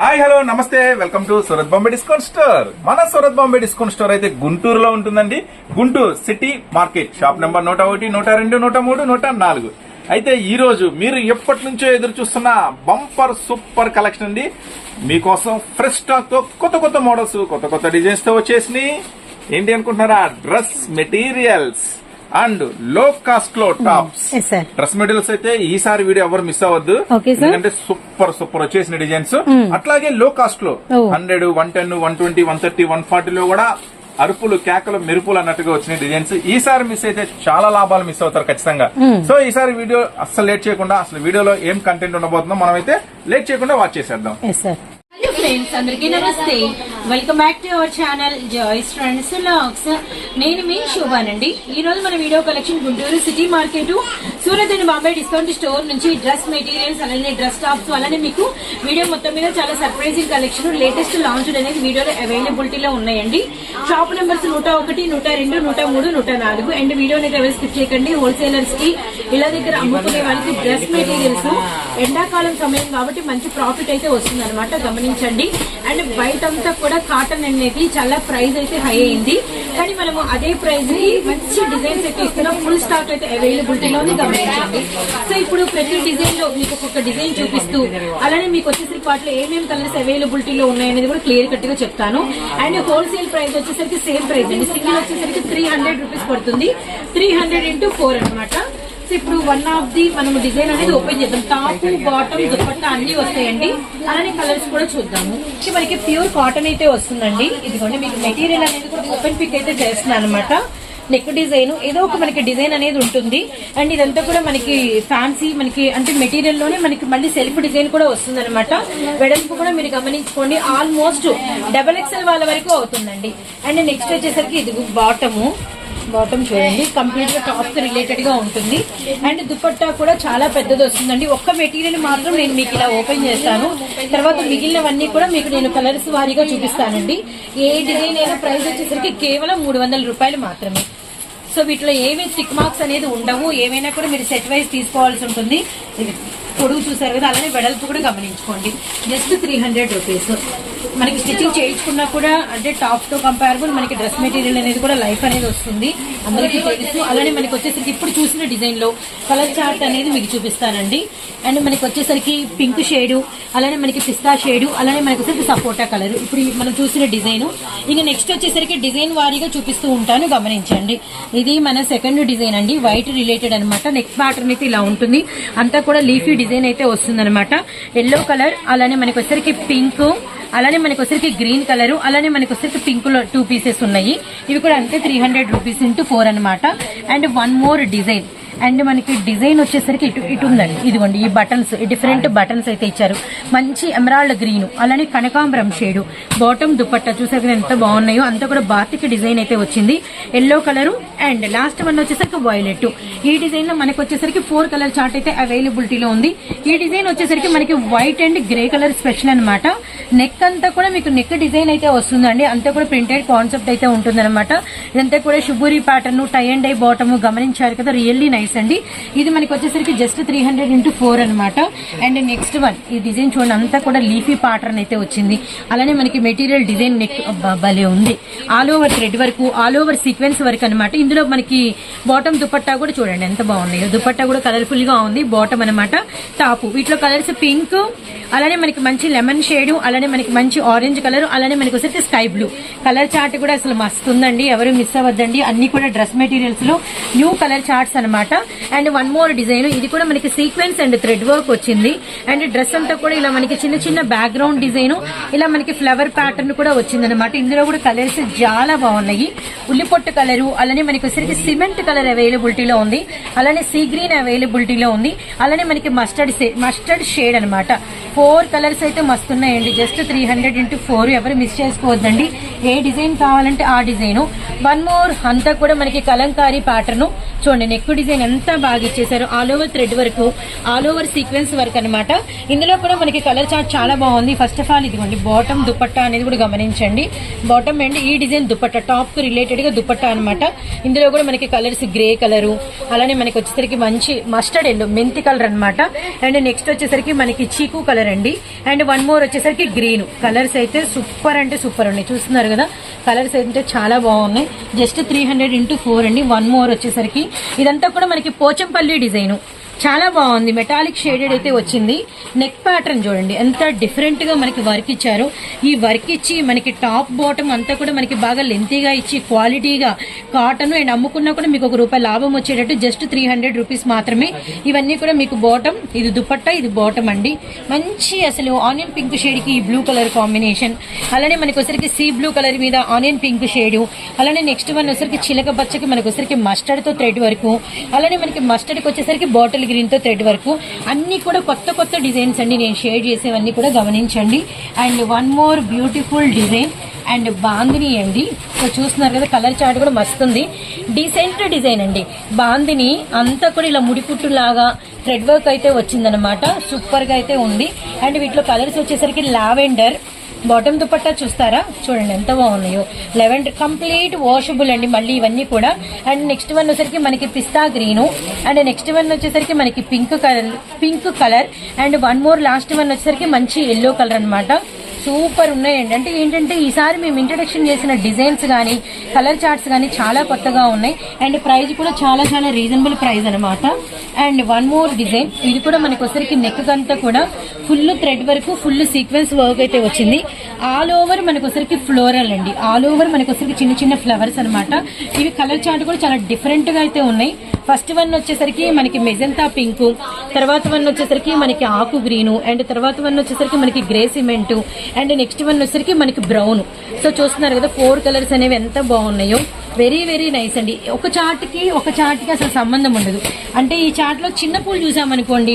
Hi hello namaste welcome to Surat Bombay discount store మన Surat Bombay discount store అయితే గుంటూరులో ఉంటుందండి. Guntur city market shop number నూట ఒకటి నూట రెండు నూట మూడు నూట నాలుగు. అయితే ఈ రోజు మీరు ఎప్పటి నుంచో ఎదురు చూస్తున్న బంపర్ సూపర్ కలెక్షన్ అండి. మీకోసం ఫ్రెష్ స్టాక్తో కొత్త కొత్త మోడల్స్ కొత్త కొత్త డిజైన్స్తో వచ్చేసినాయి. ఏంటి అనుకుంటున్నారా? డ్రెస్ మెటీరియల్స్ అండ్లో కాస్ట్లో టాప్స్. డ్రెస్ మెటీరియల్స్ అయితే ఈసారి వీడియో ఎవరు మిస్ అవ్వద్దు. ఎందుకంటే సూపర్ సూపర్ వచ్చేసిన డిజైన్స్ అట్లాగే లో కాస్ట్లో. Hundred one ten one twenty one thirty one ఫార్టీలో కూడా అరుపులు కేకలు మెరుపులు అన్నట్టుగా వచ్చిన డిజైన్స్ ఈసారి మిస్ అయితే చాలా లాభాలు మిస్ అవుతారు ఖచ్చితంగా. సో ఈసారి వీడియో అస్సలు లేట్ చేయకుండా అసలు వీడియోలో ఏం కంటెంట్ ఉండబోతుందో మనం అయితే లేట్ చేయకుండా వాచ్ చేసేద్దాం. ఫ్రెండ్స్ అందరికీ namaste. Welcome back to our channel Joyce friends లాక్స్ నేను మీ శోభానండి. ఈ రోజు మన video collection Guntur city market Surat and Bombay discount store నుంచి డ్రెస్ మెటీరియల్స్ అలానే డ్రెస్ టాప్స్ అలానే మీకు వీడియో మొత్తం మీద చాలా సర్ప్రైజింగ్ కలెక్షన్ లేటెస్ట్ లాంచ్ అనేది వీడియోలో అవైలబిలిటీలో ఉన్నాయండి. షాప్ నెంబర్స్ నూట ఒకటి నూట రెండు నూట మూడు నూట నాలుగు. అండ్ వీడియోని ఎవరు స్కిప్ చేయకండి. హోల్సేలర్స్కి ఇళ్ళ దగ్గర అమ్ముకునే వాళ్ళకి డ్రెస్ మెటీరియల్స్. ఎండాకాలం సమయం కాబట్టి మంచి ప్రాఫిట్ అయితే వస్తుంది అనమాట గమనించండి. అండ్ బయట అంతా కూడా కాటన్ అనేది చాలా ప్రైస్ అయితే హై అయింది. కానీ మనము అదే ప్రైస్ని మంచి డిజైన్స్ అయితే ఇస్తున్నాం. ఫుల్ స్టాక్ అయితే అవైలబిలిటీలో ఉంది. గమనించండి సో ఇప్పుడు ప్రతి డిజైన్లో మీకు ఒక్కొక్క డిజైన్ చూపిస్తూ అలానే మీకు వచ్చేసరికి వాటిలో ఏమేమి కలర్స్ అవైలబిలిటీలో ఉన్నాయనేది కూడా క్లియర్ కట్గా చెప్తాను. అండ్ హోల్సేల్ ప్రైస్ వచ్చేసరికి సేమ్ ప్రైస్ అండి. సింగిల్ వచ్చేసరికి త్రీ హండ్రెడ్ రూపీస్ పడుతుంది. త్రీ హండ్రెడ్ ఇంటూ ఫోర్ అనమాట సో ఇప్పుడు వన్ ఆఫ్ ది మనం డిజైన్ అనేది ఓపెన్ చేద్దాం. టాప్ బాటమ్ దుపట్టా అన్ని వస్తాయండి. అలానే కలర్స్ కూడా చూద్దాము. మనకి ప్యూర్ కాటన్ అయితే వస్తుందండి. ఇదిగోండి మీకు మెటీరియల్ అనేది కూడా ఓపెన్ పిక్ అయితే చేస్తున్నాను అనమాట నెక్ డిజైన్ ఏదో ఒక మనకి డిజైన్ అనేది ఉంటుంది. అండ్ ఇదంతా కూడా మనకి ఫ్యాన్సీ మనకి అంటే మెటీరియల్లోనే మనకి మళ్ళీ సెల్ఫ్ డిజైన్ కూడా వస్తుంది అనమాట వెడల్పు కూడా మీరు గమనించుకోండి ఆల్మోస్ట్ డబల్ ఎక్స్ఎల్ వాళ్ళ వరకు అవుతుందండి. అండ్ నెక్స్ట్ వచ్చేసరికి ఇది బాటము బాటమ్ చూడండి కంప్లీట్గా టాప్కి రిలేటెడ్గా ఉంటుంది. అండ్ దుపట్టా కూడా చాలా పెద్దది వస్తుందండి. ఒక్క మెటీరియల్ మాత్రం నేను మీకు ఇలా ఓపెన్ చేస్తాను. తర్వాత మిగిలినవన్నీ కూడా మీకు నేను కలర్స్ వారీగా చూపిస్తానండి. ఏ డిజైన్ అయినా ప్రైస్ వచ్చేసరికి కేవలం మూడు వందల రూపాయలు మాత్రమే. సో వీటిలో ఏవి స్టిక్ మార్క్స్ అనేది ఉండవు. ఏమైనా కూడా మీరు సెట్ వైజ్ తీసుకోవాల్సి ఉంటుంది. పొడుగు చూసారు కదా అలానే వెడల్పు కూడా గమనించుకోండి. జస్ట్ త్రీ హండ్రెడ్ రూపీస్ మనకి స్టిచ్చింగ్ చేయించుకున్నా కూడా అంటే టాప్తో కంపారబుల్ మనకి డ్రెస్ మెటీరియల్ అనేది కూడా లైఫ్ అనేది వస్తుంది. అందరికీ తెలుసు. అలానే మనకి వచ్చేసరికి ఇప్పుడు చూసిన డిజైన్లో కలర్ చార్ట్ అనేది మీకు చూపిస్తానండి. అండ్ మనకి వచ్చేసరికి పింక్ షేడ్ అలానే మనకి పిస్తా షేడ్ అలానే మనకి వచ్చేసరికి సపోటా కలర్ ఇప్పుడు మనం చూసిన డిజైన్ ఇంకా నెక్స్ట్ వచ్చేసరికి డిజైన్ వారీగా చూపిస్తూ ఉంటాను. గమనించండి. ఇది మన సెకండ్ డిజైన్ అండి. వైట్ రిలేటెడ్ అన్నమాట. నెక్ ప్యాటర్న్ అయితే ఇలా ఉంటుంది. అంతా కూడా లీఫీ డిజైన్ డిజైన్ అయితే వస్తుందనమాట ఎల్లో కలర్ అలానే మనకి వచ్చేసరికి పింక్ అలానే మనకి వచ్చరికి గ్రీన్ కలర్ అలానే మనకి వచ్చరికి పింక్లో టూ పీసెస్ ఉన్నాయి. ఇవి కూడా అంతే three hundred rupees into four అనమాట and one more design and మనకి డిజైన్ వచ్చేసరికి ఇటు ఇటు ఉందండి. ఇదిగోండి ఈ బటన్స్ డిఫరెంట్ బటన్స్ అయితే ఇచ్చారు. మంచి ఎమరాల్డ్ గ్రీన్ అలానే కనకాంబరం షేడు బాటమ్ దుపట్టా చూసారు ఎంత బాగున్నాయో అంతా కూడా బాతిక్ డిజైన్ అయితే వచ్చింది. Yellow colour and last one వచ్చేసరికి వైలెట్ ఈ డిజైన్లో మనకు వచ్చేసరికి ఫోర్ కలర్ చార్ట్ అయితే అవైలబిలిటీలో ఉంది. ఈ డిజైన్ వచ్చేసరికి మనకి white and grey colour special అన్నమాట. నెక్ అంతా కూడా మీకు నెక్ డిజైన్ అయితే వస్తుందండి. అంతా కూడా ప్రింటెడ్ కాన్సెప్ట్ అయితే ఉంటుంది అనమాట ఇదంతా కూడా shibori pattern tie and I bottom గమనించారు కదా రియల్లీ నైస్ అండి. ఇది మనకి వచ్చేసరికి just three hundred into four అనమాట అండ్ నెక్స్ట్ వన్ ఈ డిజైన్ చూడండి అంతా కూడా లీఫీ ప్యాటర్న్ అయితే వచ్చింది. అలానే మనకి మెటీరియల్ డిజైన్ నెక్ భలే ఉంది. ఆల్ ఓవర్ థ్రెడ్ వరకు ఆల్ ఓవర్ సీక్వెన్స్ వరకు అనమాట ఇందులో మనకి బాటమ్ దుపట్టా కూడా చూడండి ఎంత బాగున్నాయో. దుపట్టా కూడా కలర్ఫుల్గా ఉంది బాటమ్ అనమాట టాపు. వీటిలో కలర్స్ పింక్ అలానే మనకి మంచి లెమన్ షేడ్ అలానే మనకి మంచి ఆరెంజ్ కలర్ అలానే మనకి వచ్చేసి స్కై బ్లూ. కలర్ చార్ట్ కూడా అసలు మస్తు ఉందండి ఎవరు మిస్ అవ్వద్దండి. అన్ని కూడా డ్రెస్ మెటీరియల్స్లో న్యూ కలర్ చార్ట్స్ అనమాట అండ్ వన్ మోర్ డిజైన్ ఇది కూడా మనకి సీక్వెన్స్ అండ్ థ్రెడ్ వర్క్ వచ్చింది. అండ్ డ్రెస్ అంతా కూడా ఇలా మనకి చిన్న చిన్న బ్యాక్గ్రౌండ్ డిజైన్ ఇలా మనకి ఫ్లవర్ ప్యాటర్న్ కూడా వచ్చింది అనమాట ఇందులో కూడా కలర్స్ చాలా బాగున్నాయి. ఉల్లిపొట్టు కలర్ అలానే మనకి వచ్చేసరికి సిమెంట్ కలర్ అవైలబిలిటీలో ఉంది. అలానే సీ గ్రీన్ అవైలబిలిటీలో ఉంది. అలానే మనకి మస్టర్డ్ మస్టర్డ్ షేడ్ అనమాట ఫోర్ కలర్స్ అయితే మస్తున్నాయండి. Just three hundred into four ఎవరు మిస్ చేసుకోవద్దండి. ఏ డిజైన్ కావాలంటే ఆ డిజైను. వన్ మోర్ అంతా కూడా మనకి కలంకారీ ప్యాటర్న్. చూడండి నెక్ డిజైన్ ఎంత బాగా ఇచ్చేసారు ఆల్ ఓవర్ థ్రెడ్ వరకు ఆల్ ఓవర్ సీక్వెన్స్ వర్క్ అనమాట ఇందులో కూడా మనకి కలర్ చార్ట్ చాలా బాగుంది. ఫస్ట్ ఆఫ్ ఆల్ ఇదిగోండి బాటమ్ దుపట్టా అనేది కూడా గమనించండి. బాటమ్ అండ్ ఈ డిజైన్ దుపట్టా టాప్కు రిలేటెడ్గా దుపట్టా అనమాట ఇందులో కూడా మనకి కలర్స్ గ్రే కలర్. అలానే మనకి వచ్చేసరికి మంచి మస్టర్డ్ ఎల్లో మెంతి కలర్ అనమాట అండ్ నెక్స్ట్ వచ్చేసరికి మనకి చీకు కలర్ అండి. అండ్ వన్ మోర్ వచ్చేసరికి గ్రీన్ కలర్స్ అయితే సూపర్ అంటే సూపర్ ఉన్నాయి చూస్తున్నారు కదా? కలర్స్ అయితే చాలా బాగున్నాయి. Just three hundred into four అండి. వన్ మోర్ వచ్చేసరికి. ఇదంతా కూడా మనకి పోచంపల్లి డిజైన్. చాలా బాగుంది. మెటాలిక్ షేడెడ్ అయితే వచ్చింది. నెక్ ప్యాటర్న్ చూడండి. ఎంత డిఫరెంట్గా మనకి వర్క్ ఇచ్చారు. ఈ వర్క్ ఇచ్చి మనకి టాప్ బాటమ్ అంతా కూడా మనకి బాగా లెంతీగా ఇచ్చి క్వాలిటీగా కాటన్ అండ్ అమ్ముకున్నా కూడా మీకు ఒక రూపాయి లాభం వచ్చేటట్టు జస్ట్ త్రీ హండ్రెడ్ రూపీస్ మాత్రమే. ఇవన్నీ కూడా మీకు బాటమ్ ఇది దుపట్టా ఇది బాటమ్ అండి. మంచి అసలు ఆనియన్ పింక్ షేడ్కి బ్లూ కలర్ కాంబినేషన్ అలానే మనకి వచ్చరికి సీ బ్లూ కలర్ మీద ఆనియన్ పింక్ షేడ్ అలానే నెక్స్ట్ వన్ వచ్చరికి చిలక పచ్చకి మనకి వచ్చరికి మస్టర్డ్తో థ్రెడ్ వరకు అలానే మనకి మస్టర్డ్కి వచ్చేసరికి బాటిల్ గ్రీన్తో థ్రెడ్ వరకు. అన్నీ కూడా కొత్త కొత్త డిజైన్స్ అండి. నేను షేర్ చేసేవన్నీ కూడా గమనించండి. And one more beautiful design and Bandhani అండి. సో చూస్తున్నారు కదా కలర్ చార్ట్ కూడా మస్తుంది. డీసెంట్ డిజైన్ అండి. బాందిని అంతా కూడా ఇలా ముడిపుట్టులాగా థ్రెడ్ వర్క్ అయితే వచ్చిందనమాట సూపర్గా అయితే ఉంది. అండ్ వీటిలో కలర్స్ వచ్చేసరికి లావెండర్. బాటమ్ దుపట్టా చూస్తారా? చూడండి ఎంత బాగున్నాయో. లెవెన్ కంప్లీట్ వాషబుల్ అండి. మళ్ళీ ఇవన్నీ కూడా. అండ్ నెక్స్ట్ వన్ వచ్చేసరికి మనకి pista green. And next one వచ్చేసరికి మనకి pink colour pink colour. And one more last one వచ్చేసరికి మంచి ఎల్లో కలర్ అన్నమాట. సూపర్ ఉన్నాయండి. అంటే ఏంటంటే ఈసారి మేము ఇంట్రడక్షన్ చేసిన డిజైన్స్ కానీ కలర్ చార్ట్స్ కానీ చాలా కొత్తగా ఉన్నాయి. అండ్ ప్రైస్ కూడా చాలా చాలా రీజనబుల్ ప్రైస్ అనమాట అండ్ వన్ మోర్ డిజైన్ ఇది కూడా మనకు వచ్చరికి నెక్ అంతా కూడా ఫుల్ థ్రెడ్ వరకు ఫుల్ సీక్వెన్స్ వర్క్ అయితే వచ్చింది. ఆల్ ఓవర్ మనకొసరికి ఫ్లోరల్ అండి. ఆల్ ఓవర్ మనకి చిన్న చిన్న ఫ్లవర్స్ అనమాట ఇవి కలర్ చార్ట్ కూడా చాలా డిఫరెంట్గా అయితే ఉన్నాయి. ఫస్ట్ వన్ వచ్చేసరికి మనకి మెజంతా పింక్ తర్వాత వన్ వచ్చేసరికి మనకి ఆకు గ్రీను అండ్ తర్వాత వన్ వచ్చేసరికి మనకి grey cement and next one వచ్చేసరికి మనకి బ్రౌన్. సో చూస్తున్నారు కదా ఫోర్ కలర్స్ అనేవి ఎంత బాగున్నాయో. వెరీ వెరీ నైస్ అండి. ఒక చార్ట్కి ఒక చార్ట్కి అసలు సంబంధం ఉండదు. అంటే ఈ చార్ట్లో చిన్న పూలు చూసామనుకోండి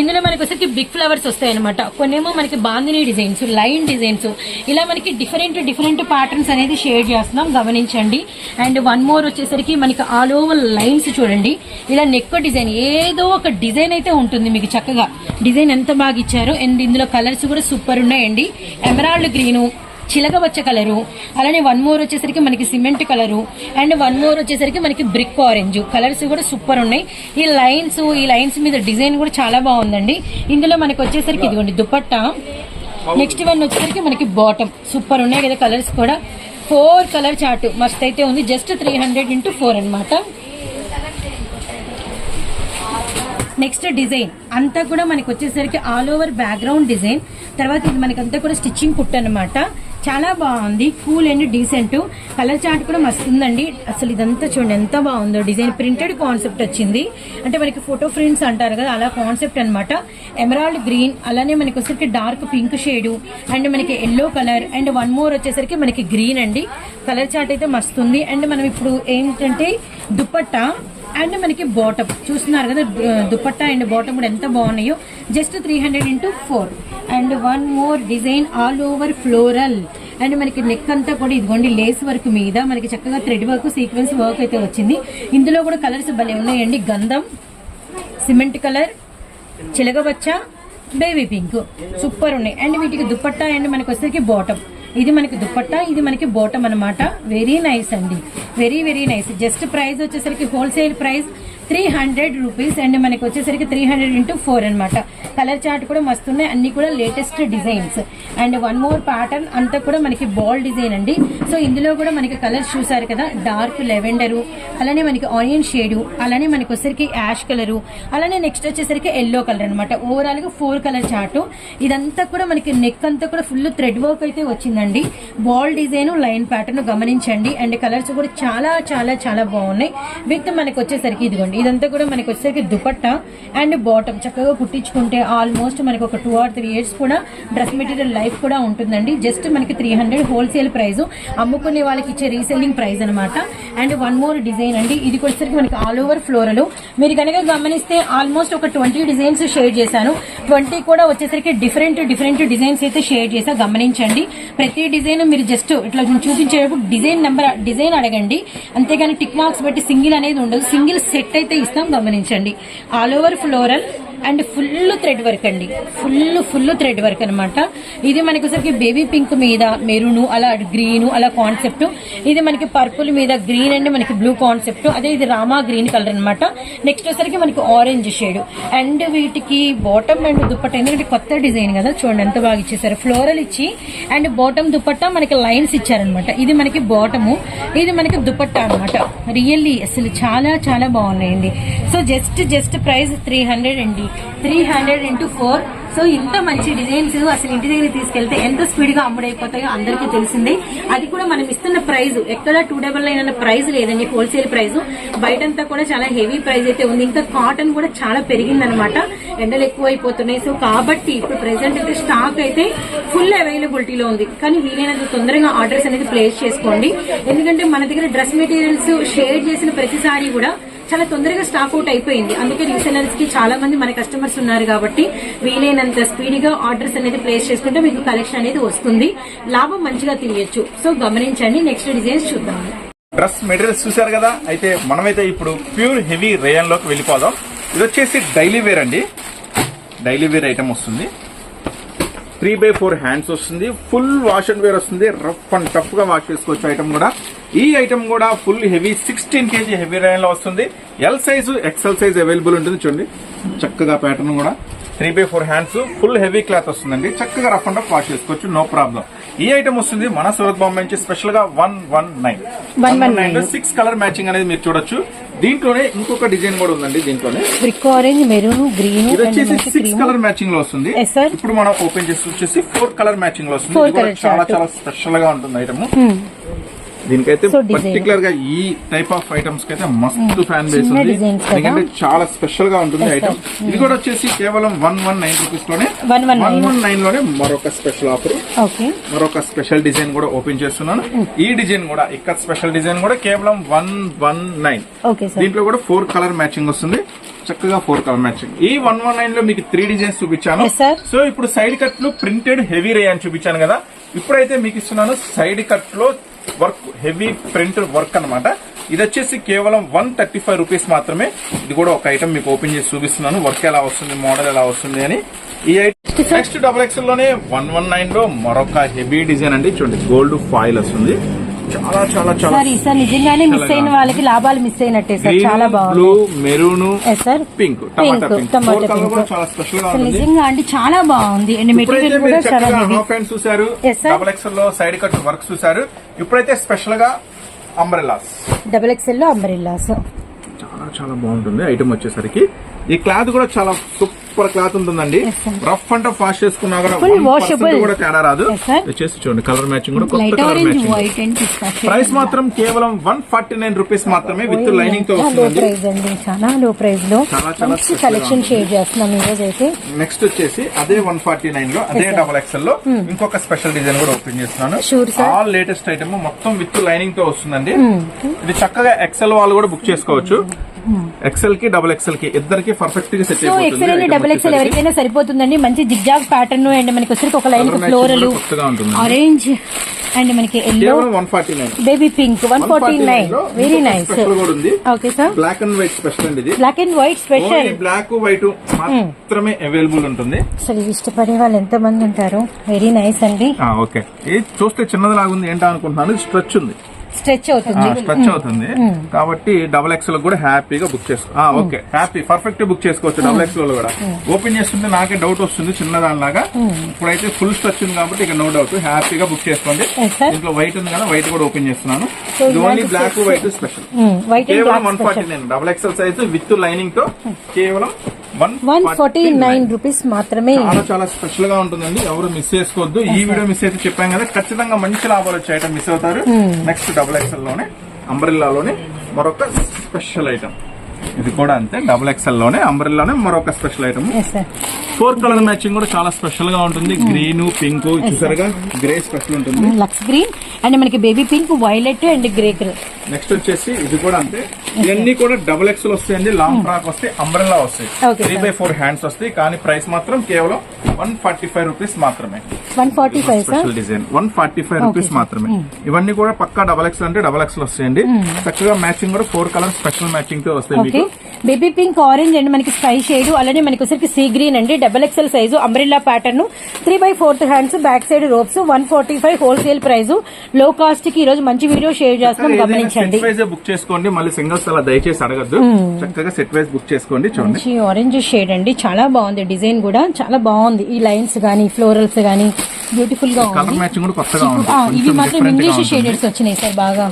ఇందులో మనకి వచ్చరికి బిగ్ ఫ్లవర్స్ వస్తాయి అనమాట కొన్నేమో మనకి బాందిని డిజైన్స్ లైన్ డిజైన్స్ ఇలా మనకి డిఫరెంట్ డిఫరెంట్ ప్యాటర్న్స్ అనేది షేర్ చేస్తున్నాం. గమనించండి. అండ్ వన్ మోర్ వచ్చేసరికి మనకి ఆల్ ఓవర్ లైన్స్ చూడండి. ఇలా నెక్ డిజైన్ ఏదో ఒక డిజైన్ అయితే ఉంటుంది మీకు చక్కగా. డిజైన్ ఎంత బాగా ఇచ్చారు అండ్ ఇందులో కలర్స్ కూడా సూపర్ ఉన్నాయండి. ఎమరాల్డ్ గ్రీను చిలక వచ్చే కలరు. అలానే వన్ మోర్ వచ్చేసరికి మనకి cement colour. And one more వచ్చేసరికి మనకి బ్రిక్ ఆరెంజ్. కలర్స్ కూడా సూపర్ ఉన్నాయి. ఈ లైన్స్ ఈ లైన్స్ మీద డిజైన్ కూడా చాలా బాగుందండి. ఇందులో మనకి వచ్చేసరికి ఇదిగోండి దుపట్టా. నెక్స్ట్ వన్ వచ్చేసరికి మనకి బాటమ్. సూపర్ ఉన్నాయి కదా కలర్స్ కూడా. Four colour chart. మస్త్ అయితే ఉంది. Just three hundred into four అనమాట నెక్స్ట్ డిజైన్ అంతా కూడా మనకి వచ్చేసరికి ఆల్ ఓవర్ బ్యాక్గ్రౌండ్ డిజైన్ తర్వాత ఇది మనకంతా కూడా స్టిచ్చింగ్ కుట్ అనమాట చాలా బాగుంది. Cool and decent colour chart కూడా మస్తుందండి అసలు ఇదంతా చూడండి ఎంత బాగుందో డిజైన్ ప్రింటెడ్ కాన్సెప్ట్ వచ్చింది. అంటే మనకి ఫోటో ఫ్రేమ్స్ అంటారు కదా అలా కాన్సెప్ట్ అనమాట ఎమరాల్డ్ గ్రీన్ అలానే మనకి వచ్చేసరికి డార్క్ పింక్ షేడ్ అండ్ మనకి yellow colour and one more వచ్చేసరికి మనకి గ్రీన్ అండి. కలర్ చార్ట్ అయితే మస్తు ఉంది. అండ్ మనం ఇప్పుడు ఏంటంటే దుప్పట్ట అండ్ మనకి బాటమ్ చూస్తున్నారు కదా దుపట్టా అండ్ బాటమ్ కూడా ఎంత బాగున్నాయో? Just three hundred into four and one more design all over floral and మనకి నెక్ అంతా కూడా ఇదిగోండి లేస్ వర్క్ మీద మనకి చక్కగా థ్రెడ్ వర్క్ సీక్వెన్స్ వర్క్ అయితే వచ్చింది. ఇందులో కూడా కలర్స్ భలే ఉన్నాయండి. గంధం సిమెంట్ కలర్ చిలగవచ్చ బేబీ పింక్ సూపర్ ఉన్నాయి. అండ్ వీటికి దుపట్టా అండ్ మనకి వచ్చేసరికి బాటమ్ ఇది మనకి దుపట్టా ఇది మనకి బోటం అన్నమాట. వెరీ నైస్ అండి. Very very nice just price వచ్చేసరికి wholesale price three hundred rupees and మనకి వచ్చేసరికి త్రీ హండ్రెడ్ ఇంటూ ఫోర్ అనమాట కలర్ చార్ట్ కూడా మస్తున్నాయి అన్ని కూడా latest designs and one more pattern అంతా కూడా మనకి బాల్ డిజైన్ అండి. సో ఇందులో కూడా మనకి కలర్స్ చూసారు కదా? డార్క్ లెవెండరు అలానే మనకి ఆనియన్ షేడు అలానే మనకి వచ్చేసరికి యాష్ కలరు అలానే నెక్స్ట్ వచ్చేసరికి ఎల్లో కలర్ అనమాట ఓవరాల్గా ఫోర్ కలర్ చార్ట్ ఇదంతా కూడా మనకి నెక్ అంతా కూడా ఫుల్ థ్రెడ్ వర్క్ అయితే వచ్చిందండి. బాల్ డిజైన్ లైన్ ప్యాటర్న్ గమనించండి. అండ్ కలర్స్ కూడా చాలా చాలా చాలా బాగున్నాయి. విత్ మనకు వచ్చేసరికి ఇదిగోండి. ఇదంతా కూడా మనకి వచ్చేసరికి దుపట్టా అండ్ బాటమ్ చక్కగా కుట్టించుకుంటే ఆల్మోస్ట్ మనకి ఒక టూ ఆర్ త్రీ ఇయర్స్ కూడా డ్రెస్ మెటీరియల్ లైఫ్ కూడా ఉంటుందండి. జస్ట్ మనకి త్రీ హండ్రెడ్ హోల్సేల్ ప్రైస్ అమ్ముకునే వాళ్ళకి ఇచ్చే రీసెల్లింగ్ ప్రైస్ అనమాట అండ్ వన్ మోర్ డిజైన్ అండి. ఇది వచ్చేసరికి మనకి ఆల్ ఓవర్ ఫ్లోరల్ మీరు కనుక గమనిస్తే ఆల్మోస్ట్ ఒక ట్వంటీ డిజైన్స్ షేర్ చేశాను. ట్వంటీ కూడా వచ్చేసరికి డిఫరెంట్ డిఫరెంట్ డిజైన్స్ అయితే షేర్ చేసా. గమనించండి. ప్రతి డిజైన్ మీరు జస్ట్ ఇట్లా చూపించేటప్పుడు డిజైన్ నెంబర్ డిజైన్ అడగండి. అంతేగాని టిక్ మార్క్స్ బట్టి సింగిల్ అనేది ఉండదు. సింగిల్ సెట్ అయితే ఇస్తాం గమనించండి. All over floral and full thread work అండి. ఫుల్ ఫుల్ థ్రెడ్ వర్క్ అనమాట ఇది మనకి వచ్చరికి బేబీ పింక్ మీద మెరూన్ అలా గ్రీన్ అలా కాన్సెప్ట్. ఇది మనకి పర్పుల్ మీద గ్రీన్ అండ్ మనకి బ్లూ కాన్సెప్ట్. అదే ఇది రామా గ్రీన్ కలర్ అన్నమాట. నెక్స్ట్ వచ్చరికి మనకి ఆరెంజ్ షేడ్. అండ్ వీటికి బాటమ్ అండ్ దుప్పట్ట ఎందుకంటే కొత్త డిజైన్ కదా చూడండి ఎంత బాగా ఇచ్చేసారు. ఫ్లోరల్ ఇచ్చి అండ్ బాటమ్ దుప్పట్ట మనకి లైన్స్ ఇచ్చారనమాట ఇది మనకి బాటము ఇది మనకి దుపట్టా అనమాట రియల్లీ అసలు చాలా చాలా బాగున్నాయండి. So just just price three hundred అండి. Three hundred into four so ఇంత మంచి డిజైన్స్ అసలు ఇంటి దగ్గర తీసుకెళ్తే ఎంత స్పీడ్గా అమ్ముడైపోతాయో అందరికీ తెలిసిందే. అది కూడా మనం ఇస్తున్న ప్రైస్. ఎక్కడ టూ డబల్ నైన్ అన్న ప్రైస్ లేదండి హోల్సేల్ ప్రైస్. బయటంతా కూడా చాలా హెవీ ప్రైస్ అయితే ఉంది. ఇంకా కాటన్ కూడా చాలా పెరిగిందనమాట. ఎండలు ఎక్కువ అయిపోతున్నాయి సో కాబట్టి ఇప్పుడు ప్రెసెంట్ అయితే స్టాక్ అయితే ఫుల్ అవైలబిలిటీలో ఉంది. కానీ వీలైనంత తొందరగా ఆర్డర్స్ అనేది ప్లేస్ చేసుకోండి. ఎందుకంటే మన దగ్గర డ్రెస్ మెటీరియల్స్ షేర్ చేసిన ప్రతిసారి కూడా చాలా తొందరగా స్టాక్ అవుట్ అయిపోయింది. అందుకే రీసెలర్స్కి చాలా మంది మన కస్టమర్స్ ఉన్నారు కాబట్టి వీలైనంత స్పీడ్గా ఆర్డర్స్ అనేది ప్లేస్ చేసుకుంటే మీకు కలెక్షన్ అనేది వస్తుంది. లాభం మంచిగా తీయొచ్చు. సో గమనించండి. నెక్స్ట్ డిజైన్స్ చూద్దాం. డ్రెస్ మెటీరియల్స్ చూశారు కదా? అయితే మనమైతే ఇప్పుడు ప్యూర్ హెవీ రేయన్లోకి వెళ్ళిపోదాం. ఇది వచ్చేసి డైలీ వేర్ అండి. డైలీ వేర్ ఐటమ్ వస్తుంది. త్రీ బై ఫోర్ హ్యాండ్స్ వస్తుంది. ఫుల్ వాష్ అండ్ వేర్ వస్తుంది. రఫ్ అండ్ టఫ్గా వాష్ చేసుకోవచ్చు ఐటమ్ కూడా. ఈ ఐటమ్ కూడా full heavy sixteen KG heavy రైన్లో వస్తుంది. L size XL size available ఉంటుంది చూడండి. చక్కగా ప్యాటర్న్ కూడా. Three by four hands full heavy cloth వస్తుందండి. చక్కగా రఫ్ అండ్ వాష్ చేసుకోవచ్చు నో ప్రాబ్లం. ఈ ఐటమ్ వస్తుంది మన సూరత్ బాంబే నుంచి స్పెషల్గా one one nine. One one nine six colour matching అనేది మీరు చూడొచ్చు. దీంట్లోనే ఇంకొక డిజైన్ కూడా ఉందండి దీంట్లోనే. బ్రిక్ ఆరెంజ్ మెరూన్ గ్రీన్ ఇది వచ్చేసి సిక్స్ కలర్ మ్యాచింగ్లో వస్తుంది. ఇప్పుడు మనం ఓపెన్ చేసి వచ్చేసి ఫోర్ కలర్ మ్యాచింగ్లో వస్తుంది చాలా. చాలా స్పెషల్గా ఉంటుంది ఐటమ్. దీనికైతే. పర్టికులర్గా ఈ టైప్ ఆఫ్ ఐటమ్స్కి అయితే మస్తు ఫ్యాన్ బేస్ ఉంది? ఎందుకంటే చాలా స్పెషల్గా ఉంటుంది. ఐటమ్ ఇది కూడా వచ్చేసి కేవలం వన్ వన్ నైన్ రూపీస్లోనే 119. వన్ వన్ నైన్లోనే మరొక స్పెషల్ ఆఫర్ మరొక స్పెషల్ డిజైన్ కూడా ఓపెన్ చేస్తున్నాను. ఈ డిజైన్ కూడా ఇక్కడ స్పెషల్ డిజైన్ కూడా కేవలం వన్ వన్ నైన్ దీంట్లో కూడా ఫోర్ కలర్ మ్యాచింగ్ వస్తుంది. చక్కగా ఫోర్ కలర్ మ్యాచింగ్ ఈ వన్ వన్ నైన్లో మీకు త్రీ డిజైన్స్ చూపించాను. సో ఇప్పుడు సైడ్ కట్లో ప్రింటెడ్ హెవీ రే అని చూపించాను కదా. ఇప్పుడైతే మీకు ఇస్తున్నాను సైడ్ కట్లో వర్క్ హెవీ ప్రింట్ వర్క్ అన్నమాట. ఇది వచ్చేసి కేవలం వన్ థర్టీ ఫైవ్ రూపీస్ మాత్రమే. ఇది కూడా ఒక ఐటమ్ మీకు ఓపెన్ చేసి చూపిస్తున్నాను. వర్క్ ఎలా వస్తుంది మోడల్ ఎలా వస్తుంది అని. ఈ ఐటమ్ నెక్స్ట్ డబుల్ ఎక్స్లోనే వన్ వన్ నైన్లో మరొక హెవీ డిజైన్ అండి. చూడండి గోల్డ్ ఫాయిల్ వస్తుంది. చాలా చాలా చాలా. సార్ ఈసారి నిజంగానే మిస్ అయిన వాళ్ళకి లాభాలు మిస్ అయినట్టే సార్. చాలా బ్లూ బాగుంది maroon Yes, sir. Pink tomato colour. కూడా చాలా స్పెషల్గా అసలు ఉంటుంది. నిజంగా అంటే చాలా బాగుంది. అండ్ ఇప్పుడైతే మెటీరియల్ మీరు కూడా చాలా చక్కగా. హాఫ్ చూసారు Yes, sir. డబల్ ఎక్స్ఎల్లో సైడ్ కట్ వర్క్ చూసారు ఇప్పుడైతే స్పెషల్గా అంబ్రెల్లాస్ డబుల్ ఎక్స్ఎల్లో అంబరిల్లాస్ చాలా చాలా బాగుంటుంది ఐటమ్ వచ్చేసరికి. ఈ క్లాత్ కూడా చాలా సూపర్ క్లాత్ ఉంటుందండి. రఫ్ అండ్ వాష్ చేసుకున్నా కూడా Full 1% washable. కూడా తేడా రాదు. వచ్చేసి చూడండి కలర్ మ్యాచింగ్ కూడా కొత్త కలర్ మ్యాచింగ్ ప్రైస్ మాత్రం కేవలం వన్ ఫార్టీ నైన్ రూపీస్ మాత్రమే విత్ లైనింగ్తో ప్రైస్ అండి. చాలా లో. ప్రైస్లో మంచి కలెక్షన్. షేర్ చేస్తున్నాం ఈ రోజు అయితే. నెక్స్ట్ వచ్చేసి అదే వన్ ఫార్టీ నైన్లో అదే డబల్ ఎక్స్ఎల్లో ఇంకొక స్పెషల్ డిజైన్ కూడా ఓపెన్ చేస్తున్నాను. Hmm. ఆల్ లేటెస్ట్ ఐటమ్ మొత్తం విత్ లైనింగ్తో వస్తుందండి. ఇది చక్కగా ఎక్సెల్ వాళ్ళు కూడా బుక్ చేసుకోవచ్చు. ఎక్సెల్కి డబుల్ ఎక్సెల్కి ఇద్దరికి పర్ఫెక్ట్గా set so XL and double XL ఎవరికైనా సరిపోతుందండి. మంచి జిగ్జాగ్ ప్యాటర్న్ అండ్ మనకి వచ్చరికి ఒక లైన్ ఫ్లోరల్. ఆరెంజ్ అండ్ మనకి ఎల్లో కేవలం one forty nine baby pink one forty nine very nice okay sir black and white special అండి black and white special black white మాత్రమే అవైలబుల్ ఉంటుంది. అసలు ఇష్టపడే వాళ్ళు ఎంత మంది ఉంటారు? వెరీ నైస్ అండి. ఓకే. ఇది చూస్తే చిన్నది లాగుంది ఏంటా అనుకుంటున్నాను? స్ట్రెచ్ ఉంది. స్ట్రెచ్ అవుతుంది. స్ట్రెచ్ అవుతుంది. కాబట్టి డబుల్ ఎక్స్లో కూడా హ్యాపీగా బుక్ చేసుకో ఓకే. హ్యాపీ పర్ఫెక్ట్ బుక్ చేసుకోవచ్చు డబుల్ ఎక్స్లో కూడా. ఓపెన్ చేస్తుంటే నాకే డౌట్ వస్తుంది చిన్న దానిలాగా ఇప్పుడైతే ఫుల్ స్ట్రెచ్ ఉంది కాబట్టి ఇక నో డౌట్ హ్యాపీగా బుక్ చేసుకోండి. దీంట్లో వైట్ ఉంది కదా వైట్ కూడా ఓపెన్ చేస్తున్నాను. ఇది ఓన్లీ బ్లాక్ వైట్ స్పెషల్ కేవలం one forty nine double XL size with లైనింగ్తో కేవలం వన్ ఫార్టీ నైన్ రూపీస్ మాత్రమే. చాలా చాలా స్పెషల్గా ఉంటుందండి. ఎవరు మిస్ చేసుకోవద్దు. ఈ వీడియో మిస్ అయితే చెప్పాం కదా ఖచ్చితంగా మంచి లాభాలు వచ్చే ఐటమ్ మిస్ అవుతారు. నెక్స్ట్ డబుల్ ఎక్స్ఎల్లోనే అంబ్రిల్లాలోనే మరొక స్పెషల్ ఐటమ్ ఇది కూడా అంతే డబుల్ ఎక్స్ఎల్లోనే అంబ్రిల్లానే మరొక special item four colour matching కూడా చాలా స్పెషల్గా ఉంటుంది. గ్రీన్ పింక్ చూసారుగా? గ్రే స్పెషల్ ఉంటుంది. లక్స్ గ్రీన్ అండ్ మనకి baby pink violet and grey colour next వచ్చేసి ఇది కూడా అంతే. ఇవన్నీ కూడా డబుల్ ఎక్స్ వస్తాయండి. లాంగ్ ఫ్రాక్ వస్తాయి. అంబ్రెల్లా వస్తాయి త్రీ. బై ఫోర్ హ్యాండ్స్ వస్తాయి. కానీ ప్రైస్ మాత్రం కేవలం వన్ ఫార్టీ ఫైవ్ రూపీస్ మాత్రమే one forty five special design one forty five rupees మాత్రమే. ఇవన్నీ కూడా పక్కా డబల్ ఎక్స్ అంటే డబల్ ఎక్స్ వస్తాయండి. చక్కగా మ్యాచింగ్ కూడా ఫోర్ కలర్ స్పెషల్ మ్యాచింగ్తో వస్తాయి బేబీ పింక్ ఆరెంజ్ అండ్ మనకి స్కై షేడ్ అలానే మనకి వచ్చరికి సీ గ్రీన్ అండి. Double XL size umbrella pattern three by fourth hands back side ropes one forty five wholesale ప్రైస్లో కాస్ట్కి ఈ రోజు మంచి వీడియో షేర్ చేస్తున్నాం. గమనించండి. బుక్ చేసుకోండి మళ్ళీ సింగిల్స్ అలా దయచేసి అడగద్దు. చక్కగా సెట్ వైజ్ బుక్ చేసుకోండి చూడండి. మంచి ఆరెంజ్ షేడ్ అండి. చాలా బాగుంది డిజైన్ కూడా. చాలా బాగుంది. ఈ లైన్స్ గానీ ఫ్లోరల్స్ గానీ బ్యూటిఫుల్గా ఉంది. ఇవి మాత్రం ఇంగ్లీష్. షేడెడ్స్ వచ్చినాయి సార్ బాగా.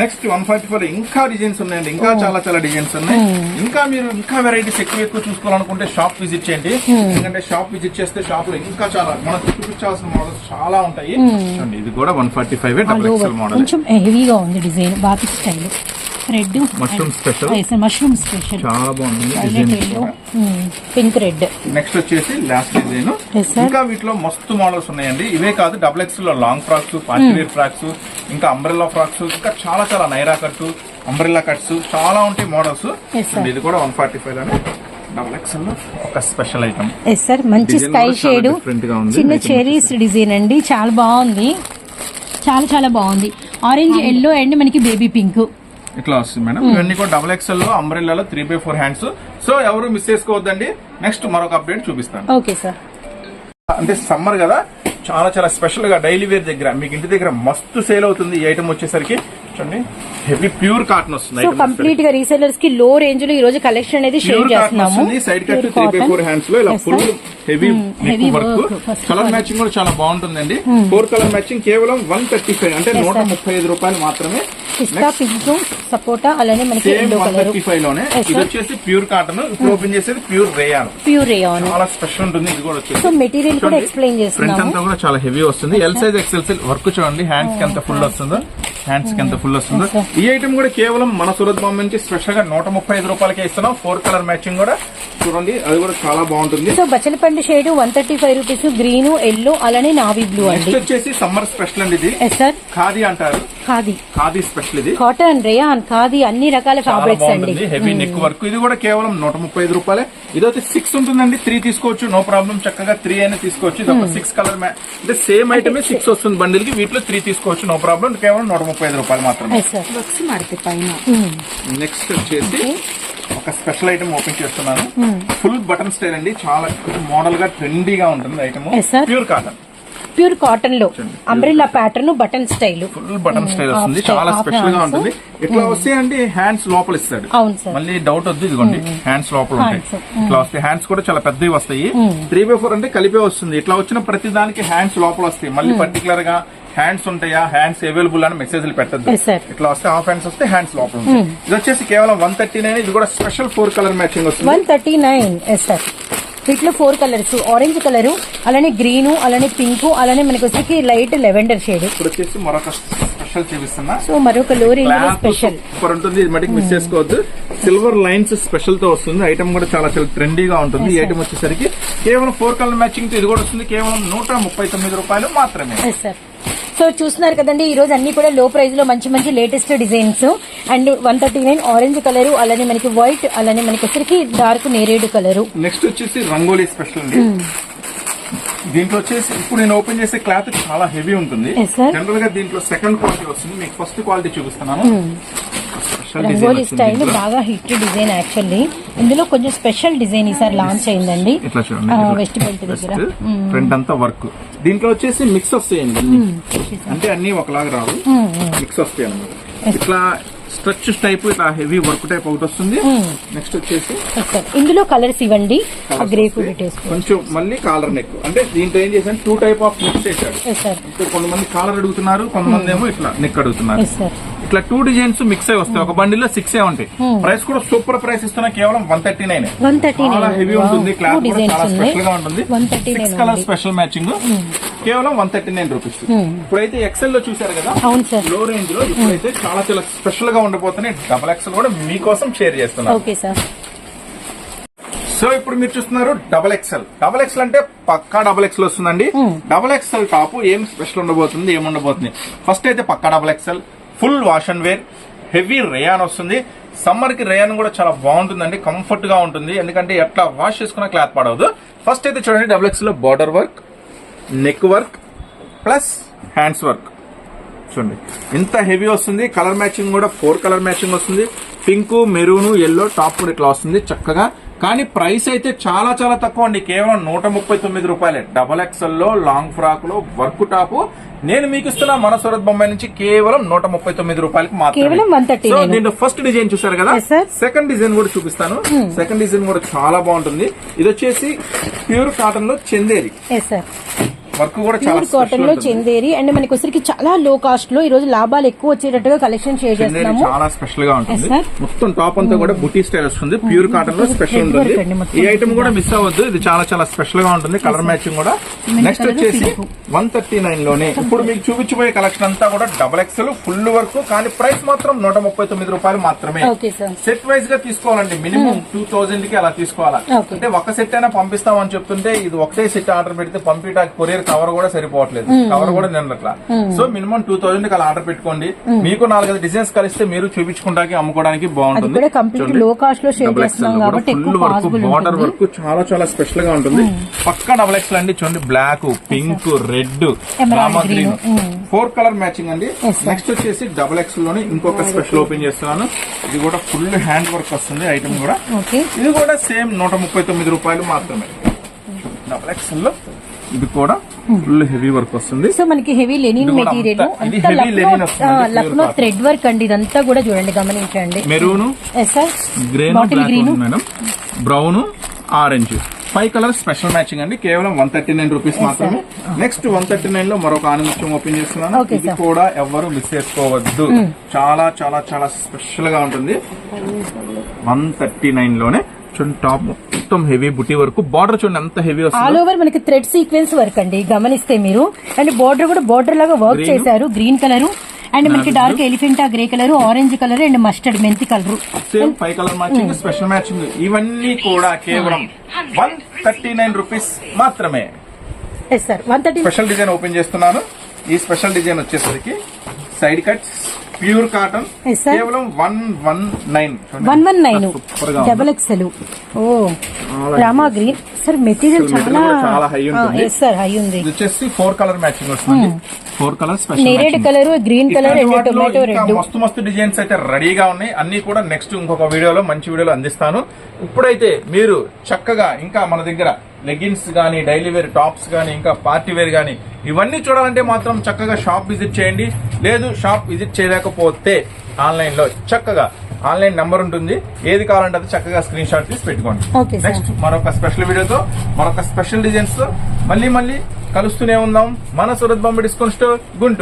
నెక్స్ట్ వన్ ఫార్టీ ఫోర్ ఇంకా డిజైన్స్ ఉన్నాయండి. ఇంకా చాలా చాలా డిజైన్స్ ఉన్నాయి. ఇంకా మీరు ఇంకా వెరైటీస్ ఎక్కువ ఎక్కువ చూసుకోవాలనుకుంటే షాప్ విజిట్ చేయండి. ఎందుకంటే షాప్ విజిట్ చేస్తే షాప్లో ఇంకా చాలా మనం చూపించాల్సిన మోడల్స్ చాలా ఉంటాయి. చూడండి ఇది కూడా one forty five double. XL model కొంచెం హెవీగా ఉంది design batik style red mushroom special mushroom special చాలా బాగుంది పింక్ రెడ్ నెక్స్ట్ వచ్చేసి లాస్ట్ డిజైన్. ఇంకా వీటిలో మస్తు మోడల్స్ ఉన్నాయండి. ఇవే కాదు డబుల్ ఎక్స్లో long frocks party wear frocks ఇంకా అంబ్రెల్లా ఫ్రాక్స్ ఇంకా చాలా చాలా నైరా కట్టు అంబ్రెల్లా కట్స్ చాలా ఉంటాయి మోడల్స్. ఇది కూడా వన్ ఫార్టీ ఫైవ్లోనే లో ఒక స్పెషల్ ఐటమ్ ఎస్ సార్ మంచి స్కై షేడ్. చిన్న చెరీస్ డిజైన్ అండి. చాలా బాగుంది. చాలా చాలా బాగుంది. ఆరెంజ్ ఎల్లో అండ్ మనకి బేబీ పింక్ ఇట్లా వస్తుంది మేడం. ఇవన్నీ కూడా డబుల్ ఎక్స్ఎల్లో అంబ్రెల్లాలో three by four hands so ఎవరు మిస్ చేసుకోవద్దండి. నెక్స్ట్ మరొక అప్డేట్ చూపిస్తాను. ఓకే సార్ అంటే సమ్మర్ కదా చాలా చాలా స్పెషల్గా డైలీ వేర్ దగ్గర మీకు ఇంటి దగ్గర మస్తు సేల్ అవుతుంది ఈ ఐటమ్ వచ్చేసరికి. చూడండి. హెవీ ప్యూర్ కాటన్ వస్తుంది సో కంప్లీట్గా రీసెలర్స్కి లో రేంజ్లో ఈ రోజు కలెక్షన్ అనేది షేర్ చేస్తున్నాము. Side cut three by. Four హ్యాండ్స్లో ఇలా full. Heavy work colour. Matching కూడా చాలా బాగుంటుందండి. ఫోర్ కలర్ మ్యాచింగ్ కేవలం వన్ థర్టీ ఫైవ్ అంటే Yes, నూట sir. ముప్పై ఐదు రూపాయలు మాత్రమే పిస్తా పింక్ సపోటా అలానే మనకి ఎల్లో కలర్. లోనే. ఇది. వచ్చేసి ప్యూర్ కాటన్. ఇప్పుడు ఓపెన్ చేసేది ప్యూర్ రేయాన్. Pure rayon. చాలా స్పెషల్ ఉంటుంది. ఇది కూడా వచ్చేసి. సో మెటీరియల్ కూడా ఎక్స్ప్లెయిన్ ఫ్రంట్ చేస్తున్నాము. అంతా కూడా చాలా హెవీ వస్తుంది. L size XL size work చూడండి. హ్యాండ్స్కి ఎంత ఫుల్ వస్తుందో. హ్యాండ్స్కి ఎంత ఫుల్ వస్తుందో. Yes, sir. ఈ ఐటమ్ కూడా కేవలం మన సూరత్ బాంబే నుంచి స్పెషల్గా నూట ముప్పై ఐదు రూపాయలకే ఇస్తున్నాం. ఫోర్ కలర్ మ్యాచింగ్ కూడా. చూడండి. అది కూడా చాలా బాగుంటుంది. So బచ్చలపండు shade one thirty five rupees green yellow అలానే నావీ బ్లూ అండి. వచ్చేసి సమ్మర్ స్పెషల్ అండి ఇది. ఎస్ సార్ ఖాదీ అంటారు. ఖాదీ. ఖాదీ స్పెషల్ ఇది కాటన్ రేయాన్ ఖాదీ అన్ని రకాల చాలా ఫ్యాబ్రిక్స్ అండి. హెవీ నెక్ వర్క్ ఇది కూడా కేవలం నూట ముప్పై ఐదు రూపాయలే. ఇదైతే సిక్స్ ఉంటుందండి. త్రీ తీసుకోవచ్చు. నో ప్రాబ్లం చక్కగా త్రీ అయినా తీసుకోవచ్చు. ఇది ఒక సిక్స్ కలర్ అంటే సేమ్ ఐటమే సిక్స్ వస్తుంది బండిల్కి వీటిలో త్రీ తీసుకోవచ్చు. నో ప్రాబ్లం కేవలం నూట ముప్పై ఐదు రూపాయలు మాత్రమే. నెక్స్ట్ వచ్చేసి ఒక స్పెషల్ ఐటమ్ ఓపెన్ చేస్తున్నాను. ఫుల్ బటన్ స్టైల్ అండి. చాలా మోడల్గా ట్రెండీగా ఉంటుంది ఐటమ్. ప్యూర్ కాటన్ ప్యూర్ కాటన్లో umbrella pattern button style. Full button style వస్తుంది. చాలా స్పెషల్గా. ఉంటుంది. ఇట్లా వస్తే అండి హ్యాండ్స్ లోపల ఇస్తాడు. మళ్ళీ డౌట్ వద్దు ఇదిగోండి హ్యాండ్స్ లోపల ఉంటాయి. ఇట్లా వస్తాయి హ్యాండ్స్ కూడా చాలా పెద్దవి వస్తాయి. త్రీ బై ఫోర్ అంటే కలిపే వస్తుంది. ఇట్లా వచ్చిన ప్రతి దానికి హ్యాండ్స్ లోపల వస్తాయి. మళ్ళీ పర్టికులర్గా హ్యాండ్స్ ఉంటాయా హ్యాండ్స్ అవైలబుల్ అని మెసేజ్లు పెట్టద్దు. ఇట్లా వస్తే హాఫ్ హ్యాండ్స్ వస్తే హ్యాండ్స్ లోపల ఉంటాయి. ఇది వచ్చేసి కేవలం వన్ థర్టీ నైన్ ఇది కూడా స్పెషల్ ఫోర్ కలర్ మ్యాచింగ్ వస్తుంది. వన్ థర్టీ నైన్ వీటిలో ఫోర్ కలర్స్ ఆరెంజ్ కలర్ అలానే గ్రీన్ అలానే పింక్ అలానే మనకి వచ్చేసి లైట్ లెవెండర్ షేడ్ స్పెషల్ చూపిస్తున్నా. సో మరొక లో రేంజ్లో క్లాత్ స్పెషల్ సూపర్ ఉంటుంది ఇది మటుకు మిస్ చేసుకోవద్దు. సిల్వర్ లైన్స్ స్పెషల్తో వస్తుంది ఐటమ్ కూడా చాలా చాలా ట్రెండీగా ఉంటుంది. ఈ ఐటమ్ వచ్చేసరికి కేవలం ఫోర్ కలర్ మ్యాచింగ్తో ఇది కూడా వస్తుంది కేవలం నూట ముప్పై తొమ్మిది రూపాయలు మాత్రమే. సార్ సో చూస్తున్నారు కదండి ఈ రోజు అన్ని కూడా లో ప్రైస్లో మంచి మంచి latest designs and one thirty nine orange colour అలానే మనకి వైట్ అలానే మనకి వచ్చరికి డార్క్ నేరేడు కలర్ నెక్స్ట్ వచ్చేసి రంగోలీ స్పెషల్ అండి. దీంట్లో వచ్చేసి ఇప్పుడు నేను ఓపెన్ చేసే క్లాత్ చాలా హెవీ ఉంటుంది. జనరల్గా దీంట్లో సెకండ్ క్వాలిటీ వస్తుంది. మీకు ఫస్ట్ క్వాలిటీ చూపిస్తున్నాను. Design rangoli style. బాగా హిట్ డిజైన్ యాక్చువల్లీ ఇందులో కొంచెం స్పెషల్ డిజైన్ ఈసారి లాంచ్ అయిందండి. వెస్ట్ బెల్ట్ దగ్గర. ఫ్రంట్ అంతా వర్క్ దీంట్లో వచ్చేసి మిక్స్ వస్తాయండి అంటే అన్ని ఒకలాగా రావు. మిక్స్ వస్తాయి అన్నమాట. ఇట్లా స్ట్రచ్ టైప్ ఇట్లా హెవీ వర్క్ టైప్ ఒకటి వస్తుంది. నెక్స్ట్ వచ్చేసి. ఇందులో కలర్స్ ఇవ్వండి. కొంచెం మళ్ళీ కాలర్ నెక్ అంటే దీంట్లో ఏం చేశాను? టూ టైప్ ఆఫ్ నెక్స్ వేసాడు అంటే కొంతమంది కాలర్ అడుగుతున్నారు కొంతమంది ఏమో ఇట్లా నెక్ అడుగుతున్నారు. ఇట్లా టూ డిజైన్స్ మిక్స్ అయి వస్తాయి. ఒక బండిలో సిక్స్ ఏ ఉంటాయి. ప్రైస్ కూడా సూపర్ ప్రైస్ ఇస్తున్నా కేవలం వన్ థర్టీ నైన్ చాలా హెవీ ఉంటుంది. క్లాత్ కూడా చాలా స్పెషల్గా ఉంటుంది. సిక్స్ కలర్ స్పెషల్ మ్యాచింగ్ కేవలం వన్ థర్టీ నైన్ రూపీస్ ఇప్పుడైతే ఎక్సెల్లో చూసారు కదా? లో రేంజ్లో ఇప్పుడైతే చాలా చాలా స్పెషల్గా ఉండబోతున్నాయి డబల్ ఎక్సెల్ కూడా మీకోసం షేర్ చేస్తున్నాను సార్ సో ఇప్పుడు మీరు చూస్తున్నారు డబల్ ఎక్సెల్ డబల్ ఎక్సెల్ అంటే పక్కా డబల్ ఎక్సెల్ వస్తుందండి. డబల్ ఎక్సెల్ టాప్ ఏం స్పెషల్ ఉండబోతుంది ఏం ఉండబోతుంది ఫస్ట్ అయితే పక్కా double XL full wash and wear heavy rayon వస్తుంది. సమ్మర్కి రేయాన్ కూడా చాలా బాగుంటుందండి కంఫర్ట్గా ఉంటుంది. ఎందుకంటే ఎట్లా వాష్ చేసుకున్న క్లాత్ పడవద్దు ఫస్ట్ అయితే చూడండి double border work neck work plus hands work చూడండి ఇంత హెవీ వస్తుంది. కలర్ మ్యాచింగ్ కూడా ఫోర్ కలర్ మ్యాచింగ్ వస్తుంది. పింక్ మెరూన్ ఎల్లో టాప్ కూడా ఇట్లా వస్తుంది. చక్కగా కానీ ప్రైస్ అయితే చాలా చాలా తక్కువ అండి. కేవలం నూట ముప్పై తొమ్మిది రూపాయలే. డబల్ ఎక్స్ఎల్లో లాంగ్ ఫ్రాక్లో వర్క్ టాప్. నేను మీకు ఇస్తున్న మన సూరత్ బొంబాయి నుంచి కేవలం నూట ముప్పై తొమ్మిది రూపాయలకి 139. సో దీంట్లో ఫస్ట్ డిజైన్ చూసారు కదా. సెకండ్ డిజైన్ కూడా చూపిస్తాను. సెకండ్ డిజైన్ కూడా చాలా బాగుంటుంది. ఇది వచ్చేసి ప్యూర్ కాటన్లో చందేరి. ఎస్ సార్ వర్క్ కూడా చాలా ప్యూర్ కాటన్లో. చందేరి అండ్ మనకి వచ్చరికి చాలా లో కాస్ట్లో ఈ రోజు లాభాలు ఎక్కువ వచ్చేటట్టుగా కలెక్షన్ షేర్ చేస్తున్నాము. చాలా స్పెషల్గా ఉంటుంది. మొత్తం టాప్ అంతా కూడా బుటీ స్టైల్ వస్తుంది. ప్యూర్ కాటన్లో స్పెషల్ ఉంటుంది. ఈ ఐటమ్ కూడా మిస్ అవ్వద్దు. ఇది చాలా చాలా స్పెషల్గా ఉంటుంది. కలర్ మ్యాచింగ్ కూడా. నెక్స్ట్ వచ్చేసి. వన్ థర్టీ నైన్లోనే. ఇప్పుడు మీకు చూపించబోయే కలెక్షన్ అంతా కూడా డబల్ ఎక్స్ఎల్ ఫుల్ వర్క్ కానీ ప్రైస్ మాత్రం నూట ముప్పై తొమ్మిది రూపాయలు మాత్రమే. సెట్ వైజ్గా తీసుకోవాలండి. మినిమం టూ థౌసండ్కి అలా తీసుకోవాలా. అంటే ఒక సెట్ అయినా పంపిస్తామని చెప్తుంటే ఇది ఒకటే సెట్ ఆర్డర్ పెడితే పంపించడానికి కొరియర్ కవర్ కూడా సరిపోవట్లేదు. కవర్ కూడా నిన్నట్లా. సో మినిమం టూ థౌసండ్ అలా ఆర్డర్ పెట్టుకోండి. మీకు నాలుగైదు డిజైన్స్ కలిస్తే మీరు చూపించుకుంటానికి అమ్ముకోవడానికి బాగుంటుంది. అది కూడా complete low cost లో share చేస్తున్నాం కాబట్టి ఎక్కువ possible బార్డర్. వర్క్ చాలా చాలా స్పెషల్గా ఉంటుంది. పక్క డబల్ ఎక్స్ అండి. చూడండి black pink red. Green four colour matching అండి. నెక్స్ట్ వచ్చేసి డబల్ ఎక్స్లోనే ఇంకొక స్పెషల్ ఓపెన్ చేస్తున్నాను. ఇది కూడా ఫుల్ హ్యాండ్ వర్క్ వస్తుంది ఐటమ్ కూడా. ఇది కూడా సేమ్ నూట ముప్పై తొమ్మిది రూపాయలు మాత్రమే. డబల్ ఎక్స్ఎల్లో ఇది కూడా ఫుల్ హెవీ వర్క్ వస్తుంది. సో మనకి heavy linen material Lucknow. Thread work అండి. ఇదంతా కూడా చూడండి గమనించండి. Maroon sir green madam brown orange five colour special matching అండి. కేవలం వన్ థర్టీ నైన్ రూపీస్ మాత్రమే. నెక్స్ట్ వన్ థర్టీ నైన్లో మరొక ఆనిముత్యం ఓపెన్ చేస్తున్నాను. ఇది. కూడా ఎవరు మిస్ చేసుకోవద్దు. చాలా చాలా చాలా స్పెషల్గా ఉంటుంది. వన్ థర్టీ నైన్లోనే చూడండి టాప్ మొత్తం హెవీ బుటీ వరకు. బార్డర్ చూడండి ఎంత హెవీ ఆల్ ఓవర్ మనకి థ్రెడ్ సీక్వెన్స్ వర్క్ అండి గమనిస్తే మీరు. అండ్ బార్డర్ కూడా బార్డర్ లాగా వర్క్. చేశారు గ్రీన్ కలర్ అండ్ మనకి dark elephant grey colour orange colour and mustard మెంతి colour same five colour matching special matching ఇవన్నీ కూడా కేవలం వన్ థర్టీ నైన్ రూపీస్ మాత్రమే. Yes sir one thirty special design open చేస్తున్నాను. ఈ స్పెషల్ డిజైన్ వచ్చేసరికి side cuts pure cotton. కేవలం one one nine. One nine. Double XL ఓ Rama green. Sir material చాలా చాలా ఉంటుంది. ఎస్ సార్ హై ఉంది. ఇది వచ్చేసి ఫోర్ కలర్ మ్యాచింగ్ వస్తుంది. Four colour special నేరేడ్ colour green colour and tomato red. మస్తు మస్తు డిజైన్స్ అయితే రెడీగా ఉన్నాయి. అన్ని కూడా నెక్స్ట్ ఇంకొక వీడియోలో మంచి వీడియోలో అందిస్తాను. ఇప్పుడైతే మీరు చక్కగా ఇంకా మన దగ్గర లెగిన్స్ గానీ డైలీ వేర్ టాప్స్ గానీ ఇంకా పార్టీ వేర్ గానీ ఇవన్నీ చూడాలంటే మాత్రం చక్కగా షాప్ విజిట్ చేయండి. లేదు షాప్ విజిట్ చేయలేకపోతే ఆన్లైన్లో చక్కగా ఆన్లైన్ నెంబర్ ఉంటుంది. ఏది కావాలంటే అది చక్కగా స్క్రీన్ షాట్ తీసి పెట్టుకోండి. నెక్స్ట్ మరొక స్పెషల్ వీడియోతో మరొక స్పెషల్ డిజైన్స్తో మళ్ళీ మళ్ళీ కలుస్తూనే ఉందాం. మన సూరత్ బాంబే డిస్కౌంట్ స్టోర్ గుంటూరు.